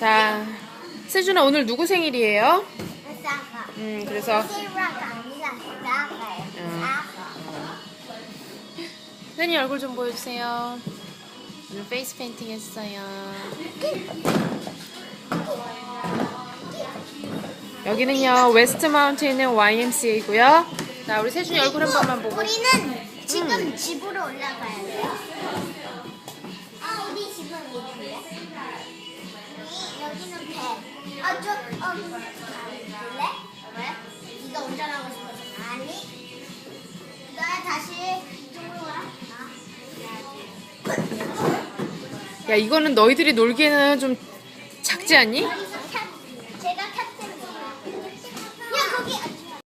자, 세준아 오늘 누구 생일이에요? 싸가. 음, 그래서 실화가 아니라 싸가요. 음. 싸가. 세준이 얼굴 좀 보여주세요. 오늘 페이스 페인팅 했어요. 여기는요 웨스트 있는 YMCA고요. 자, 우리 세준이 얼굴 한 번만 보고. 우리는 지금 집으로 올라가야 돼요. 아, 저, 어, 음, 볼래? 왜? 네가 운전하고 싶어서. 아니. 너 다시 아, 야 이거는 너희들이 놀기에는 좀 작지 않니? 아, 제가 탑. 야, 거기.